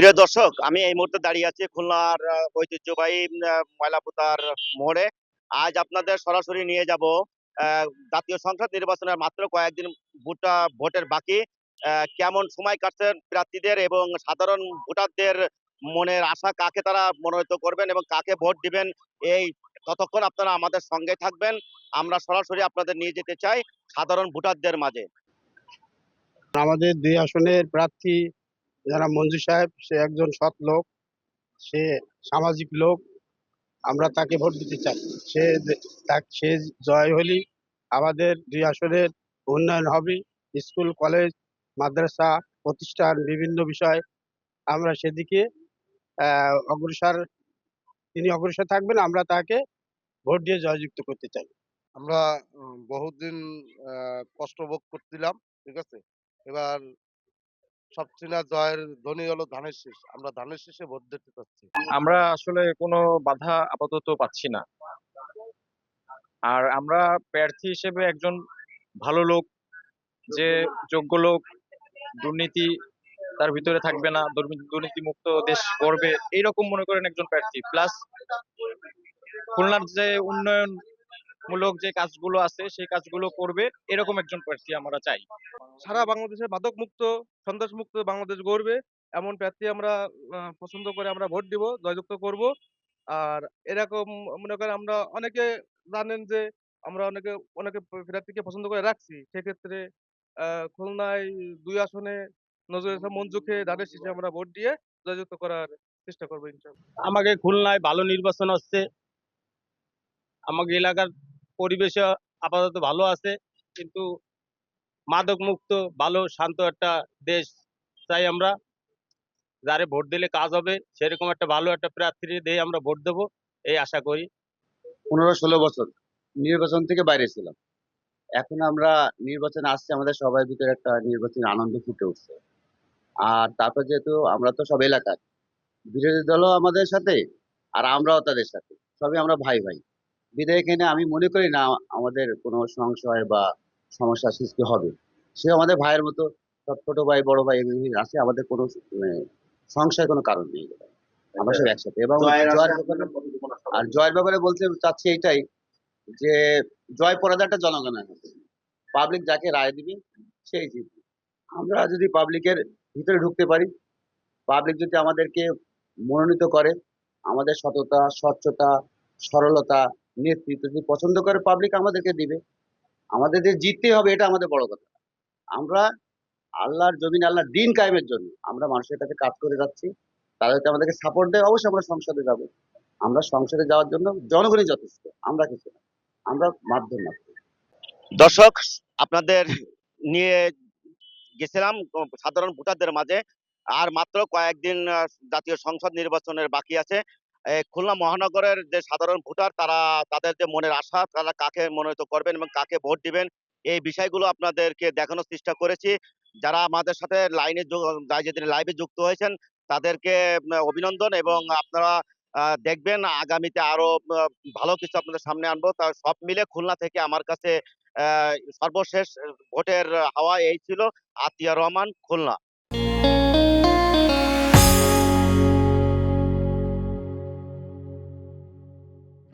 প্রিয় দর্শক, আমি এই মুহূর্তে দাঁড়িয়ে আছি খুলনার ঐতিহ্যবাহী ময়লাপুতার মোড়ে। আজ আপনাদের সরাসরি নিয়ে যাব জাতীয় সংসদ নির্বাচনের মাত্র কয়েকদিন ভোটা, ভোটের বাকি। কেমন সময় কাটছে প্রার্থীদের এবং সাধারণ ভোটারদের মনের আশা কাকে তারা মনোনীত করবেন এবং কাকে ভোট দিবেন, এই ততক্ষণ আপনারা আমাদের সঙ্গে থাকবেন। আমরা সরাসরি আপনাদের নিয়ে যেতে চাই সাধারণ ভোটারদের মাঝে। আমাদের দুই আসনের প্রার্থী যারা মঞ্জু সাহেব, সে একজন সৎ লোক, সে সামাজিক লোক। আমরা তাকে ভোট দিতে চাই। সে সে জয় হলি আমাদের দুই আসনের উন্নয়ন হবে। স্কুল, কলেজ, মাদ্রাসা প্রতিষ্ঠান বিভিন্ন বিষয় আমরা সেদিকে অগ্রসর, তিনি অগ্রসর থাকবেন, আমরা তাকে ভোট দিয়ে জয়যুক্ত করতে চাই। আমরা বহুদিন কষ্ট ভোগ করছিলাম, ঠিক আছে? এবার সবচেয়ে আমরা আসলে কোনো বাধা আপাতত পাচ্ছি না। আর আমরা প্রার্থী হিসেবে একজন ভালো লোক, যে যোগ্য লোক, দুর্নীতি তার ভিতরে থাকবে না দুর্নীতি মুক্ত দেশ গড়বে, এইরকম মনে করেন একজন প্রার্থী। প্লাস খুলনার যে উন্নয়ন মূলক যে কাজগুলো আছে, সেই কাজগুলো করবে, এরকম একজন প্রার্থী আমরা চাই। সারা বাংলাদেশে মাদক মুক্ত সন্ত্রাস মুক্ত বাংলাদেশ গড়বে, এমন প্রার্থী আমরা পছন্দ করে আমরা ভোট দিব, জয়যুক্ত করব। আর এরকম মনে করেন আমরা অনেকে জানেন যে, আমরা অনেকে অনেকে প্রার্থীকে পছন্দ করে রাখছি। সেক্ষেত্রে খুলনায় দুই আসনে নজরুল ইসলাম মঞ্জুকে ধানের শীষে আমরা ভোট দিয়ে জয়যুক্ত করার চেষ্টা করব আমাকে খুলনায় ভালো নির্বাচন হচ্ছে আমাকে এলাকার পরিবেশ আপাতত ভালো আছে। কিন্তু মাদক মুক্ত ভালো, শান্ত একটা দেশ চাই আমরা। যারে ভোট দিলে কাজ হবে, সেরকম একটা ভালো একটা প্রার্থী দিয়ে আমরা ভোট দেবো, এই আশা করি। পনেরো ষোলো বছর, নির্বাচন থেকে বাইরে ছিলাম। এখন আমরা নির্বাচন আসছে, আমাদের সবাই ভিতরে একটা নির্বাচন আনন্দ ফুটে উঠছে। আর তারপর যেহেতু আমরা তো সব এলাকার, বিরোধী দলও আমাদের সাথে, আর আমরাও তাদের সাথে। সবই আমরা ভাই ভাই বিধায় এখানে আমি মনে করি না আমাদের কোনো সংশয় বা সমস্যা সৃষ্টি হবে। সে আমাদের ভাইয়ের মতো সব ছোট ভাই বড় ভাই এগুলি আছে আমাদের কোনো মানে, সংশয় কোনো কারণ নেই। আমরা সব একসাথে এবং আর জয়ের ব্যাপারে বলতে চাচ্ছি এইটাই যে জয় পরাজয়টা জনগণের হাতে। পাবলিক যাকে রায় দিবে সেই জিতবে। আমরা যদি পাবলিকের ভিতরে ঢুকতে পারি পাবলিক যদি আমাদেরকে মনোনীত করে আমাদের সততা স্বচ্ছতা সরলতা নেতৃত্ব যদি পছন্দ করে পাবলিক আমাদেরকে দিবে। আমাদের যে জিততে হবে এটা আমাদের বড় কথা। আমরা আল্লাহর জমিন, আল্লাহর দিন কায়েমের জন্য আমরা মানুষের কাছে কাজ করে যাচ্ছি যদি আমাদেরকে সাপোর্ট দেয়, অবশ্যই আমরা সংসদে যাব। আমরা সংসদে যাওয়ার জন্য জনগণই যথেষ্ট, আমরা কিছু না। আমরা মাধ্যম মাত্র দর্শক, আপনাদের নিয়ে গেছিলাম সাধারণ ভোটারদের মাঝে, আর মাত্র কয়েকদিন জাতীয় সংসদ নির্বাচনের বাকি আছে। খুলনা মহানগরের যে সাধারণ ভোটার, তারা তাদের যে মনের আশা, তারা কাকে মনোনীত করবেন এবং কাকে ভোট দিবেন, এই বিষয়গুলো আপনাদেরকে দেখানোর চেষ্টা করেছি। যারা আমাদের সাথে লাইনে যেদিন লাইভে যুক্ত হয়েছেন, তাদেরকে অভিনন্দন এবং আপনারা দেখবেন আগামীতে আরও ভালো কিছু আপনাদের সামনে আনব। তা সব মিলে খুলনা থেকে আমার কাছে সর্বশেষ ভোটের হাওয়া এই ছিল আতিয়া রহমান, খুলনা।